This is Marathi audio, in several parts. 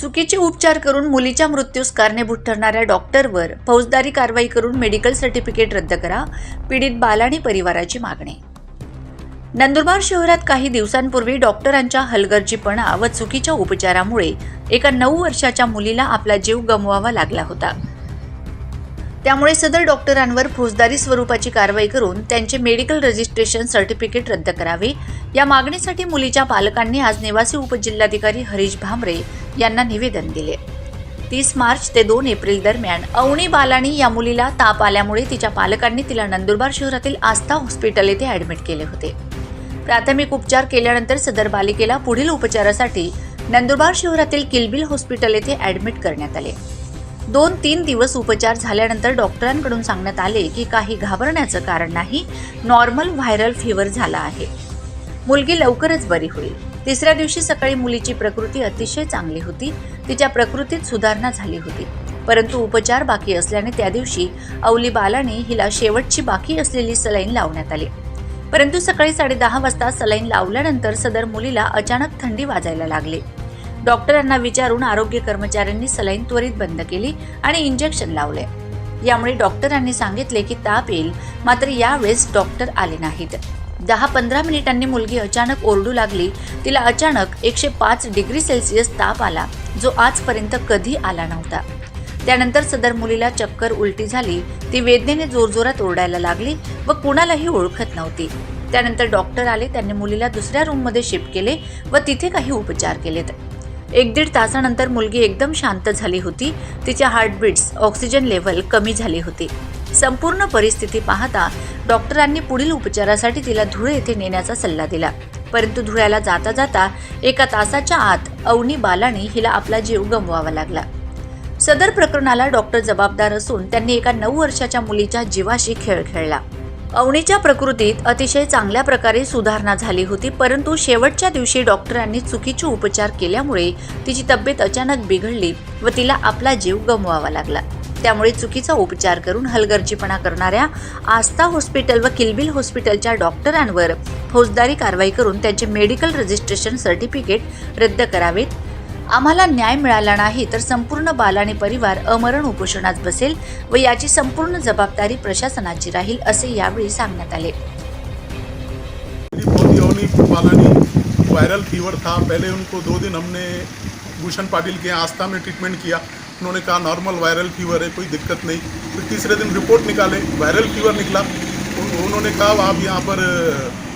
चुकीचे उपचार करून मुलीच्या मृत्यूस कारणीभूत ठरणाऱ्या डॉक्टरवर फौजदारी कारवाई करून मेडिकल सर्टिफिकेट रद्द करा पीडित बालाणी परिवाराची मागणी. नंदुरबार शहरात काही दिवसांपूर्वी डॉक्टरांच्या हलगर्जीपणा व चुकीच्या उपचारामुळे एका नऊ वर्षाच्या मुलीला आपला जीव गमवावा लागला होता. त्यामुळे सदर डॉक्टरांवर फौजदारी स्वरूपाची कारवाई करून त्यांचे मेडिकल रजिस्ट्रेशन सर्टिफिकेट रद्द करावे. या मागणीसाठी मुलीच्या पालकांनी आज निवासी उपजिल्हाधिकारी हरीश भामरे यांना निवेदन दिले. तीस मार्च ते दोन एप्रिल दरम्यान अवनी बालाणी या मुलीला ताप आल्यामुळे तिच्या पालकांनी तिला नंदुरबार शहरातील आस्था हॉस्पिटल येथे ॲडमिट केले होते. प्राथमिक उपचार केल्यानंतर सदर बालिकेला पुढील उपचारासाठी नंदुरबार शहरातील किलबिल हॉस्पिटल येथे ॲडमिट करण्यात आले. दोन तीन दिवस उपचार झाल्यानंतर डॉक्टरांकडून सांगण्यात आले की काही घाबरण्याचं कारण नाही नॉर्मल व्हायरल फीवर झाला आहे. मुलगी लवकरच बरी होईल. तिसऱ्या दिवशी सकाळी मुलीची प्रकृती अतिशय चांगली होती. तिच्या प्रकृतीत सुधारणा झाली होती. परंतु उपचार बाकी असल्याने त्या दिवशी अवली बालाने हिला शेवटची बाकी असलेली सलाईन लावण्यात आली. परंतु सकाळी साडेदहा वाजता सलाईन लावल्यानंतर सदर मुलीला अचानक थंडी वाजायला लागली. डॉक्टरांना विचारून आरोग्य कर्मचाऱ्यांनी सलाईन त्वरित बंद केली आणि इंजेक्शन लावले. यामुळे डॉक्टरांनी सांगितले की ताप येईल मात्र यावेळेस डॉक्टर आले नाहीत. दहा पंधरा मिनिटांनी मुलगी अचानक ओरडू लागली. तिला अचानक एकशे पाच डिग्री सेल्सिअस ताप आला जो आजपर्यंत कधी आला नव्हता. त्यानंतर सदर मुलीला चक्कर उलटी झाली. ती वेदनेने जोरजोरात ओरडायला लागली व कुणालाही ओळखत नव्हती. त्यानंतर डॉक्टर आले त्यांनी मुलीला दुसऱ्या रूममध्ये शिफ्ट केले व तिथे काही उपचार केलेत. एक दीड तासानंतर मुलगी एकदम शांत झाली होती. तिच्या हार्टबीट्स ऑक्सिजन लेव्हल कमी झाली होती. संपूर्ण परिस्थिती पाहता डॉक्टरांनी पुढील उपचारासाठी तिला धुळे येथे नेण्याचा सल्ला दिला. परंतु धुळ्याला जाता जाता एका तासाच्या आत अवनी बालाने हिला आपला जीव गमवावा लागला. सदर प्रकरणाला डॉक्टर जबाबदार असून त्यांनी एका नऊ वर्षाच्या मुलीच्या जीवाशी खेळ खेळला. अवनीच्या प्रकृतीत अतिशय चांगल्या प्रकारे सुधारणा झाली होती परंतु शेवटच्या दिवशी डॉक्टरांनी चुकीचे उपचार केल्यामुळे तिची तब्येत अचानक बिघडली व तिला आपला जीव गमवावा लागला. त्यामुळे चुकीचा उपचार करून हलगर्जीपणा करणाऱ्या आस्था हॉस्पिटल व किलबिल हॉस्पिटलच्या डॉक्टरांवर फौजदारी कारवाई करून त्यांचे मेडिकल रजिस्ट्रेशन सर्टिफिकेट रद्द करावेत आम्हाला न्याय मिळाला नाही तर संपूर्ण बालाणी परिवार अमरण उपोषणात बसेल व याची संपूर्ण जबाबदारी प्रशासनाची राहील असे यावेळी सांगण्यात आले. वायरल फीवर था। पहले उनको दो दिन हमने भूषण पाटिल के आस्था में ट्रीटमेंट किया। उन्होंने कहा नॉर्मल वायरल फीवर है कोई दिक्कत नहीं। फिर तीसरे दिन रिपोर्ट निकाले वायरल फीवर निकला। उन्होंने कहा आप यहाँ पर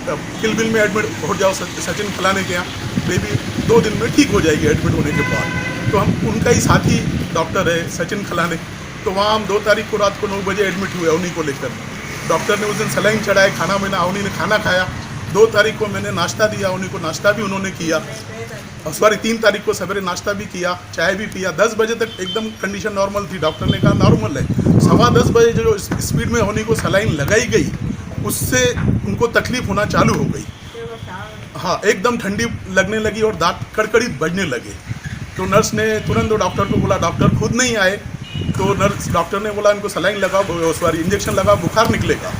किलबिल में एडमिट हो जाओ सच- सचिन फलाने के यहाँ बेबी दो दिन में ठीक हो जाएगी एडमिट होने के बाद। तो हम उनका ही साथी डॉक्टर है, सचिन खलाने तो वहाँ हम दो तारीख को रात को नौ बजे एडमिट हुए उन्हीं को लेकर। डॉक्टर ने उस दिन सलाइन चढ़ाए खाना मैंने अवनी ने खाना खाया। दो तारीख को मैंने नाश्ता दिया उन्हीं को नाश्ता भी उन्होंने किया। और सॉरी, तीन तारीख को सवेरे नाश्ता भी किया, चाय भी पिया। दस बजे तक एकदम कंडीशन नॉर्मल थी। डॉक्टर ने कहा नॉर्मल है। सवा दस बजे जो स्पीड में होने को सलाइन लगाई गई उससे उनको तकलीफ़ होना चालू हो गई। हाँ एकदम ठंडी लगने लगी और दांत कड़कड़ी बढ़ने लगे। तो नर्स ने तुरंत डॉक्टर को बोला, डॉक्टर, खुद नहीं आए। तो नर्स, डॉक्टर ने बोला, इनको सलाइन लगाओ सॉरी, इंजेक्शन लगाओ बुखार निकलेगा।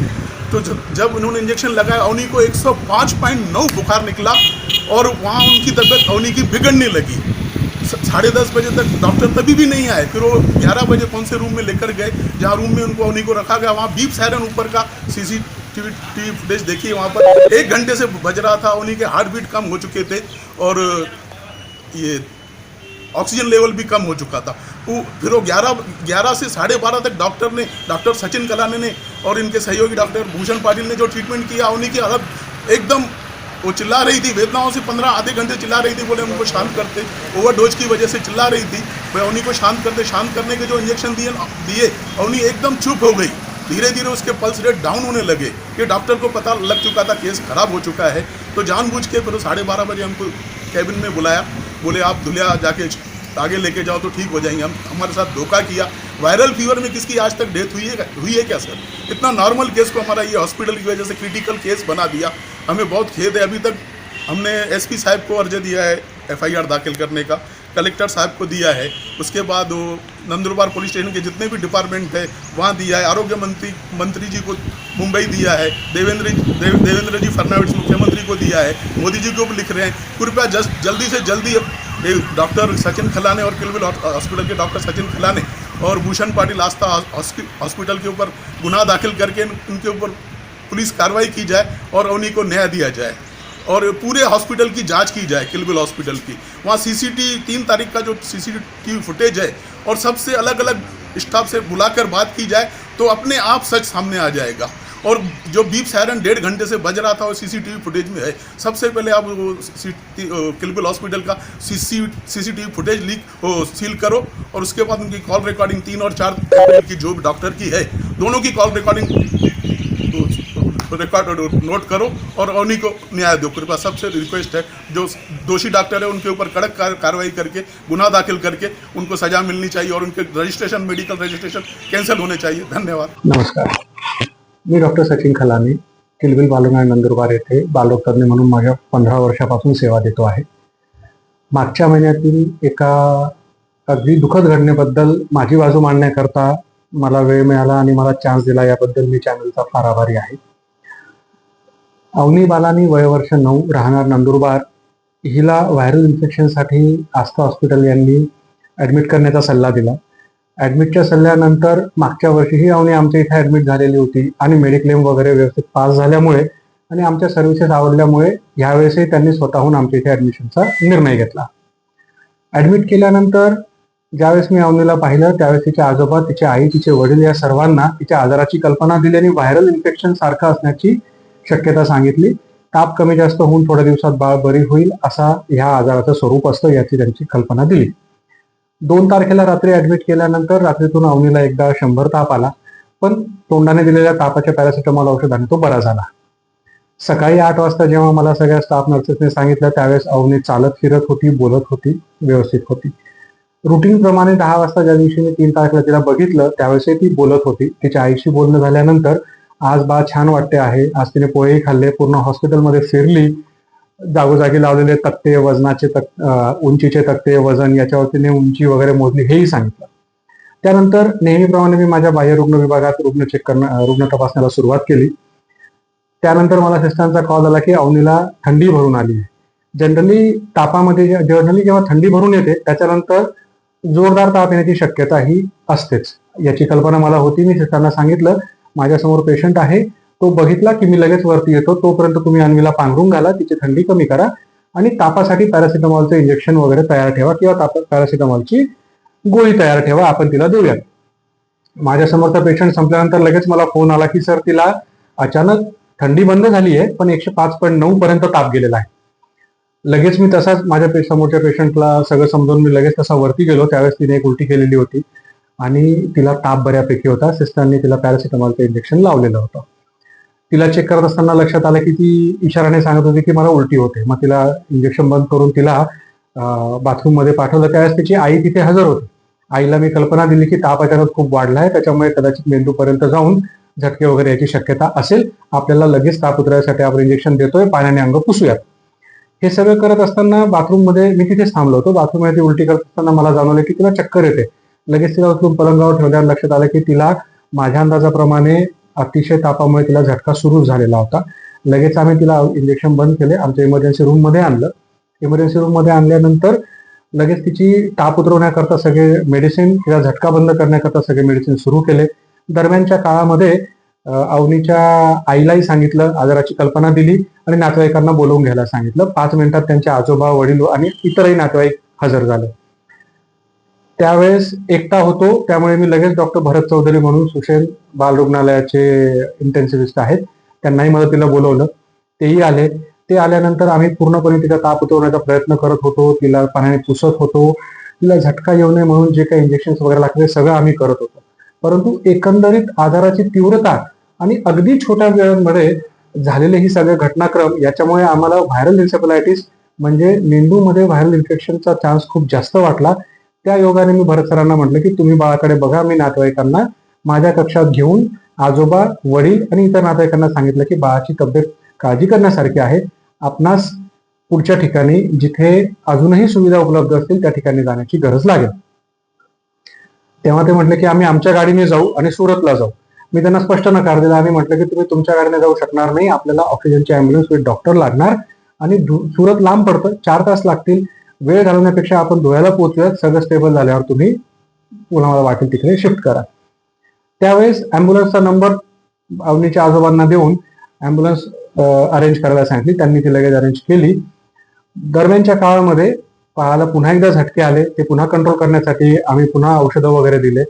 तो जब जब उन्होंने इंजेक्शन लगाया, अवनी को 105.9 बुखार निकला और वहाँ उनकी तबीयत अवनी की बिगड़ने लगी। साढ़े दस बजे तक डॉक्टर तभी भी नहीं आए, फिर वो ग्यारह बजे कौन से रूम में लेकर गए, जहाँ रूम में उनको अवनी को रखा गया, वहाँ बीप सायरन ऊपर का सीसीटीवी टीवी फुटेज देखी वहाँ पर एक घंटे से बज रहा था, उन्हीं के हार्ट बीट कम हो चुके थे और, ये ऑक्सीजन लेवल भी कम हो चुका था। वो फिर वो ग्यारह ग्यारह से साढ़े बारह तक डॉक्टर ने डॉक्टर सचिन कलाने ने और इनके सहयोगी डॉक्टर भूषण पाटिल ने जो ट्रीटमेंट किया, उन्हीं की हालत एकदम वो चिल्ला रही थी, वेदनाओं से पंद्रह आधे घंटे चिल्ला रही थी, बोले उनको शांत करते। ओवरडोज की वजह से चिल्ला रही थी वह उन्हीं को शांत करते, शांत करने के जो इंजेक्शन दिए दिए, उन्हीं एकदम चुप हो गई। धीरे धीरे उसके पल्स रेट डाउन होने लगे कि डॉक्टर को पता लग चुका था केस खराब हो चुका है। तो जानबूझ के फिर साढ़े बारह बजे हमको कैबिन में बुलाया। बोले, आप धुलिया जाके आगे लेके जाओ तो ठीक हो जाएँगे। हम, हमारे साथ धोखा किया। वायरल फीवर में किसकी आज तक डेथ हुई है हुई है क्या सर इतना नॉर्मल केस को हमारा ये हॉस्पिटल की वजह से क्रिटिकल केस बना दिया। हमें बहुत खेद है। अभी तक हमने एसपी साहब को अर्ज़ दिया है एफआईआर दाखिल करने का। कलेक्टर साहब को दिया है। उसके बाद वो नंदुरबार पुलिस स्टेशन के जितने भी डिपार्टमेंट है वहाँ दिया है। आरोग्य मंत्री मंत्री जी को मुंबई दिया है। देवेंद्र देव, देवेंद्र जी फडणवीस मुख्यमंत्री को दिया है। मोदी जी को भी लिख रहे हैं। कृपया जस्ट जल्दी से जल्दी डॉक्टर सचिन खलाने और किलविल हॉस्पिटल के डॉक्टर सचिन खलाने और भूषण पाटिल आस्था हॉस्पिटल के ऊपर गुनाह दाखिल करके इन- इनके ऊपर पुलिस कार्रवाई की जाए और उन्हीं को न्याय दिया जाए। और पूरे हॉस्पिटल की जाँच की जाए, किलबिल हॉस्पिटल की। वहाँ सीसीटीवी तीन तारीख का जो सीसीटीवी फुटेज है, और सबसे अलग अलग स्टाफ से बुलाकर बात की जाए तो अपने आप सच सामने आ जाएगा। और जो बीप सायरन डेढ़ घंटे से बज रहा था वो सीसीटीवी फुटेज में है, सबसे पहले आप वो किलबिल हॉस्पिटल का CC CCTV footage leak seal करो, और उसके बाद उनकी कॉल रिकॉर्डिंग तीन और चार की, जो डॉक्टर की है, दोनों की कॉल रिकॉर्डिंग रिकॉर्ड नोट करो और उन्हीं को न्याय दो। कृपया सबसे रिक्वेस्ट है जो दोषी डॉक्टर है उनके ऊपर कड़क कार्रवाई करके गुनाह दाखिल करके उनको सजा मिलनी चाहिए और उनके रजिस्ट्रेशन मेडिकल रजिस्ट्रेशन कैंसिल होने चाहिए। धन्यवाद। नमस्कार। मी डॉक्टर सचिन खलाने किलबिल बालुनाय नंदुरबार येथे बालडॉक्टरने म्हणून माझ्या पंधरा वर्षापासून सेवा देतो आहे. मागच्या महिन्यातील एका अगदी दुःखद घटनेबद्दल माझी बाजू मांडण्याकरता मला वेळ मिळाला आणि मला चान्स दिला याबद्दल मी चॅनलचा फार आभारी आहे. अवनी बालानी वयवर्ष नऊ राहणार नंदुरबार. हिला व्हायरल इन्फेक्शनसाठी आस्था हॉस्पिटल यांनी ॲडमिट करण्याचा सल्ला दिला. ऍडमिटच्या सल्ल्यानंतर मागच्या वर्षीही अवनी आमच्या इथे ऍडमिट झालेली होती आणि मेडिक्लेम वगैरे व्यवस्थित पास झाल्यामुळे आणि आमच्या सर्व्हिसेस आवडल्यामुळे यावेळेसही त्यांनी स्वतःहून आमच्या इथे ऍडमिशनचा निर्णय घेतला. ऍडमिट केल्यानंतर ज्यावेळेस मी अवनीला पाहिलं त्यावेळेस तिचे आजोबा तिचे आई तिचे वडील या सर्वांना तिच्या आजाराची कल्पना दिली आणि व्हायरल इन्फेक्शन सारखं असण्याची शक्यता सांगितली. ताप कमी जास्त होऊन थोड्या दिवसात बाळ बरी होईल असा ह्या आजाराचं स्वरूप असतं याची त्यांची कल्पना दिली. दोन तारखेला रात्री ऍडमिट केल्यानंतर रात्रीतून अवनीला एकदा शंभर ताप आला. पण तोंडाने दिलेल्या तापाच्या पॅरासिटामॉल औषधाने तो बरा झाला. सकाळी आठ वाजता जेव्हा मला सगळ्या स्टाफ नर्सेसने सांगितलं त्यावेळेस अवनी चालत फिरत होती बोलत होती व्यवस्थित होती. रुटीन प्रमाणे दहा वाजता ज्या दिवशी मी तीन तारखेला तिला बघितलं त्यावेळेसही ती बोलत होती. तिच्या आईशी बोलणं झाल्यानंतर आज बा छान वाटते आहे. आज तिने पोहेही खाल्ले पूर्ण हॉस्पिटलमध्ये फिरली. जागोजागी लावलेले तक्ते वजनाचे तक उंचीचे तक्ते वजन याच्यावर तिने उंची वगैरे मोजली हेही सांगितलं. त्यानंतर नेहमीप्रमाणे मी माझ्या बाह्य रुग्ण विभागात रुग्ण चेक करणं रुग्ण तपासण्याला सुरुवात केली. त्यानंतर मला सिस्टरचा कॉल आला की अवनीला थंडी भरून आली आहे. जनरली तापामध्ये जनरली जेव्हा थंडी भरून येते त्याच्यानंतर जोरदार ताप येण्याची शक्यता ही असतेच. याची कल्पना मला होती. मी सिस्टरना सांगितलं माझ्यासमोर पेशंट आहे. तो बघितला की मी लगेच वरती येतो. तोपर्यंत तुम्ही अन्वीला पांघरून घाला. तिची थंडी कमी करा. आणि तापासाठी पॅरासिटामॉलचं इंजेक्शन वगैरे तयार ठेवा किंवा ताप पॅरासिटामॉलची गोळी तयार ठेवा. आपण तिला देऊया माझ्यासमोरचा पेशंट संपल्यानंतर लगेच मला फोन आला की सर तिला अचानक थंडी बंद झाली आहे पण एकशे पाच पॉईंट नऊ पर्यंत ताप गेलेला आहे. लगेच मी तसाच माझ्या समोरच्या पेशंटला सगळं समजून मी लगेच तसा वरती गेलो. त्यावेळेस तिने एक उलटी केलेली होती. आणि तिला ताप बऱ्यापैकी होता. सिस्टरने तिला पॅरासिटामॉलचं इंजेक्शन लावलेलं होतं. तिला चेक करत असताना लक्षात आलं की ती इशाराने सांगत होती की मला उलटी होते. मग तिला इंजेक्शन बंद करून तिला बाथरूममध्ये पाठवलं. त्यावेळेस तिची आई तिथे हजर होती. आईला मी कल्पना दिली की ताप अचानक खूप वाढला आहे त्याच्यामुळे कदाचित मेंदूपर्यंत जाऊन झटके वगैरे याची शक्यता असेल. आपल्याला लगेच ताप उतरायसाठी आपण इंजेक्शन देतोय. पाण्याने अंग पुसूयात. हे सगळं करत असताना बाथरूममध्ये मी तिथेच थांबलो होतो. बाथरूममध्ये ती उलटी करत असताना मला जाणवलं की तिला चक्कर येते. लगेच तिला उचलून पलंगावर ठेवल्यावर लक्षात आलं की तिला माझ्या अंदाजाप्रमाणे अतिशय तापामुळे तिला झटका सुरू झालेला होता. लगेच आम्ही तिला इंजेक्शन बंद केले. आमच्या इमर्जन्सी रूममध्ये आणलं. इमर्जन्सी रूममध्ये आणल्यानंतर लगेच तिची ताप उतरवण्याकरता सगळे मेडिसिन तिला झटका बंद करण्याकरता सगळे मेडिसिन सुरू केले. दरम्यानच्या काळामध्ये अवनीच्या आईलाही सांगितलं आजाराची कल्पना दिली आणि नातेवाईकांना बोलवून घ्यायला सांगितलं. पाच मिनिटात त्यांचे आजोबा वडील आणि इतरही नातेवाईक हजर झाले. त्यावेळेस एकटा होतो त्यामुळे मी लगेच डॉक्टर भरत चौधरी म्हणून सुशेल बाल रुग्णालयाचे इंटेन्सिव्हिस्ट आहेत. त्यांनाही मदतीला बोलवलं. तेही आले. ते आल्यानंतर आम्ही पूर्णपणे तिचा ताप उतरवण्याचा प्रयत्न करत होतो. तिला पाण्याने पुसत होतो. तिला झटका येऊ नये म्हणून जे काही इंजेक्शन वगैरे लागते ते सगळं आम्ही करत होतो. परंतु एकंदरीत आजाराची तीव्रता आणि अगदी छोट्या वेळांमध्ये झालेले ही सगळे घटनाक्रम याच्यामुळे आम्हाला व्हायरल इन्सेफलायटिस म्हणजे मेंदूमध्ये व्हायरल इन्फेक्शनचा चान्स खूप जास्त वाटला. त्या योगाने मी भरत सरांना म्हटलं की तुम्ही बाळाकडे बघा मी नातेवाईकांना माझ्या कक्षात घेऊन आजोबा वडील आणि इतर नातेवाईकांना सांगितलं की बाळाची तब्येत काळजी करण्यासारखी आहे. आपणास पुढच्या ठिकाणी जिथे अजूनही सुविधा उपलब्ध असतील त्या ठिकाणी जाण्याची गरज लागेल. तेव्हा ते म्हटले की आम्ही आमच्या गाडीने जाऊ आणि सुरतला जाऊ. मी त्यांना स्पष्ट नकार दिला. आणि म्हटलं की तुम्ही तुमच्या गाडीने जाऊ शकणार नाही. आपल्याला ऑक्सिजनची अँब्युलन्स विथ डॉक्टर लागणार आणि सुरत लांब पडतं. चार तास लागतील. वेळ घालवण्यापेक्षा आपण धुळ्याला पोहोचूयात. सगळं स्टेबल झाल्यावर तुम्ही पुन्हा मला वाटेल तिकडे शिफ्ट करा. त्यावेळेस अँब्युलन्सचा नंबर अवनीच्या आजोबांना देऊन अँब्युलन्स अरेंज करायला सांगितली. त्यांनी ती लगेच अरेंज केली. दरम्यानच्या काळामध्ये बाळाला पुन्हा एकदा झटके आले. ते पुन्हा कंट्रोल करण्यासाठी आम्ही पुन्हा औषधं वगैरे दिले.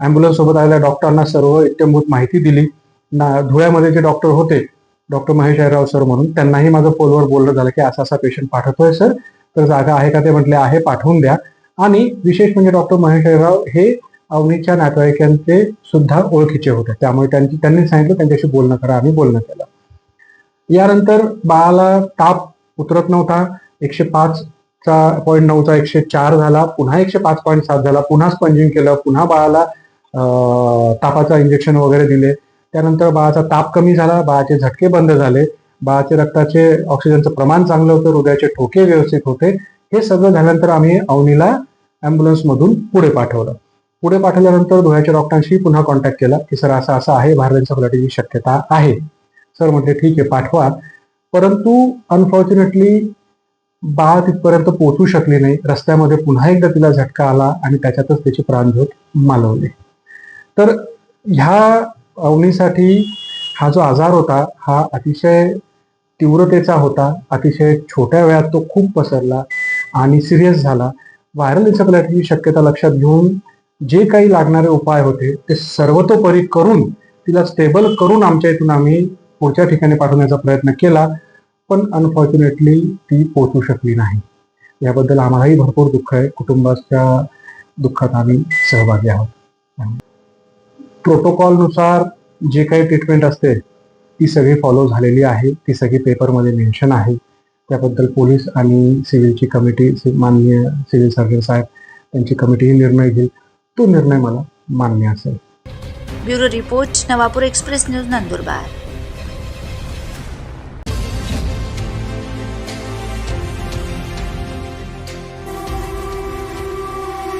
अँब्युलन्स सोबत आलेल्या डॉक्टरांना सर्व इत्यंभूत माहिती दिली. ना धुळ्यामध्ये जे डॉक्टर होते डॉक्टर महेश अहिराव सर म्हणून त्यांनाही माझं फोनवर बोलणं झालं की असा असा पेशंट पाठवतोय सर तर जागा आहे का ते म्हटले आहे पाठवून द्या. आणि विशेष म्हणजे डॉक्टर महेश अहिराव हे अवनीच्या नातेवाईकांचे सुद्धा ओळखीचे होते. त्यामुळे त्यांची त्यांनी सांगितलं त्यांच्याशी बोलणं करा आम्ही बोलणं केलं. यानंतर बाळाला ताप उतरत नव्हता. एकशे पाच चा पॉईंट नऊचा एकशे चार झाला. पुन्हा एकशे पाच पॉईंट सात झाला. पुन्हा स्पंजिंग केलं. पुन्हा बाळाला तापाचं तापाचा इंजेक्शन वगैरे दिले. त्यानंतर बाळाचा ताप कमी झाला. बाळाचे झटके बंद झाले. बाळाचे रक्ताचे ऑक्सिजनचं प्रमाण चांगलं होतं हृदयाचे ठोके व्यवस्थित होते हे सगळं झाल्यानंतर आम्ही अवनीला ॲम्ब्युलन्समधून पुढे पाठवलं. पुढे पाठवल्यानंतर धुळ्याच्या डॉक्टरांशी पुन्हा कॉन्टॅक्ट केला की सर असं असं आहे भारत फलाटीची शक्यता आहे. सर म्हटले ठीक आहे पाठवा. परंतु अनफॉर्च्युनेटली बाळ तिथपर्यंत पोहोचू शकली नाही. रस्त्यामध्ये पुन्हा एकदा तिला झटका आला आणि त्याच्यातच त्याची प्राणज्योत मालवली. तर ह्या अवनीसाठी हा जो आजार होता हा अतिशय तीव्रतेचा होता. अतिशय छोट्या वेळात तो खूप पसरला आणि सिरियस झाला. व्हायरल इन्सेफलायटिसची शक्यता लक्षात घेऊन जे काही लागणारे उपाय होते ते सर्वतोपरी करून तिला स्टेबल करून आमच्या इथून आम्ही पुढच्या ठिकाणी पाठवण्याचा प्रयत्न केला. पण अनफॉर्च्युनेटली ती पोचू शकली नाही. याबद्दल आम्हालाही भरपूर दुःख आहे. कुटुंबाच्या दुःखात आम्ही सहभागी आहोत. प्रोटोकॉलनुसार जे काही ट्रीटमेंट असते ती सगळी फॉलो झालेली आहे. ती सगळी पेपरमध्ये मेन्शन आहे. त्याबद्दल पोलीस आणि सिव्हिलची कमिटी माननीय सिव्हिल सर्जन साहेब त्यांची कमिटीही निर्णय घेईल. तो निर्णय मला मान्य असेल. Bureau report Navapur express news Nandurbar.